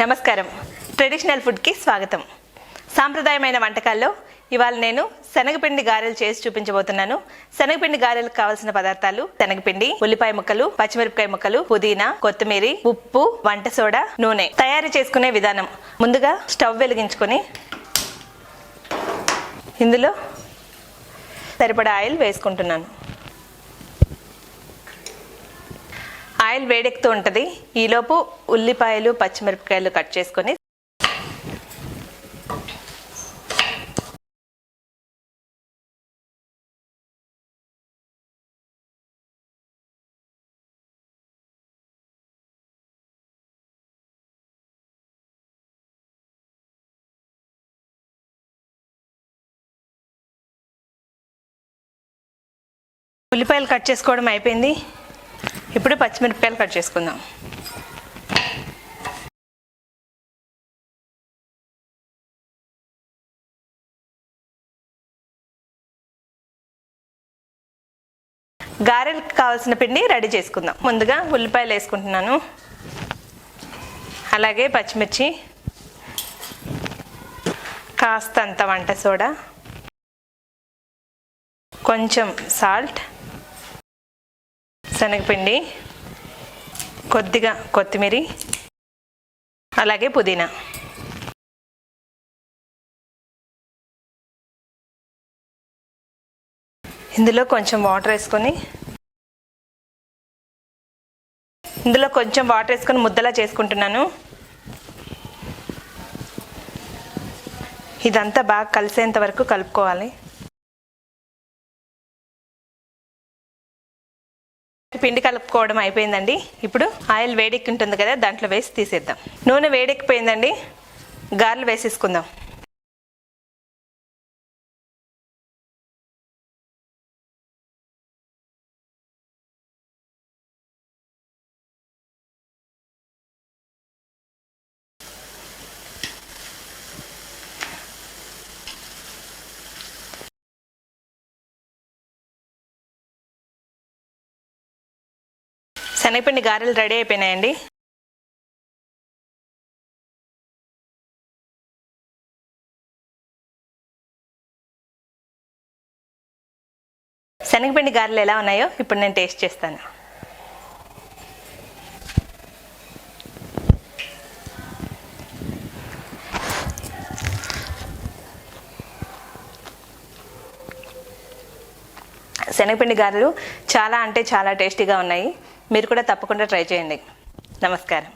నమస్కారం. ట్రెడిషనల్ ఫుడ్కి స్వాగతం. సాంప్రదాయమైన వంటకాల్లో ఇవాళ నేను శనగపిండి గారెలు చేసి చూపించబోతున్నాను. శనగపిండి గారెలకు కావాల్సిన పదార్థాలు శనగపిండి ఉల్లిపాయ ముక్కలు పచ్చిమిరపకాయ ముక్కలు పుదీనా కొత్తిమీర ఉప్పు వంట సోడా నూనె తయారు చేసుకునే విధానం. ముందుగా స్టవ్ వెలిగించుకొని ఇందులో సరిపడా ఆయిల్ వేసుకుంటున్నాను. ఆయిల్ వేడెక్కుతూ ఉంటుంది. ఈలోపు ఉల్లిపాయలు పచ్చిమిరపకాయలు కట్ చేసుకొని ఉల్లిపాయలు కట్ చేసుకోవడం అయిపోయింది. ఇప్పుడు పచ్చిమిరపకాయలు కట్ చేసుకుందాం. గారెలకు కావాల్సిన పిండి రెడీ చేసుకుందాం. ముందుగా ఉల్లిపాయలు వేసుకుంటున్నాను. అలాగే పచ్చిమిర్చి కాస్తంత వంట సోడా కొంచెం సాల్ట్ శనగపిండి కొద్దిగా కొత్తిమీర అలాగే పుదీనా. ఇందులో కొంచెం వాటర్ వేసుకొని ఇందులో కొంచెం వాటర్ వేసుకొని ముద్దలా చేసుకుంటున్నాను. ఇదంతా బాగా కలిసేంత వరకు కలుపుకోవాలి. పిండి కలుపుకోవడం అయిపోయిందండి. ఇప్పుడు ఆయిల్ వేడెక్కి ఉంటుంది కదా దాంట్లో వేసి తీసేద్దాం. నూనె వేడెక్కిపోయిందండి. గారెలు వేసేసుకుందాం. శనగపిండి గారెలు రెడీ అయిపోయినాయండి. శనగపిండి గారెలు ఎలా ఉన్నాయో ఇప్పుడు నేను టేస్ట్ చేస్తాను. శనగపిండి గారెలు చాలా అంటే చాలా టేస్టీగా ఉన్నాయి. మీరు కూడా తప్పకుండా ట్రై చేయండి. నమస్కారం.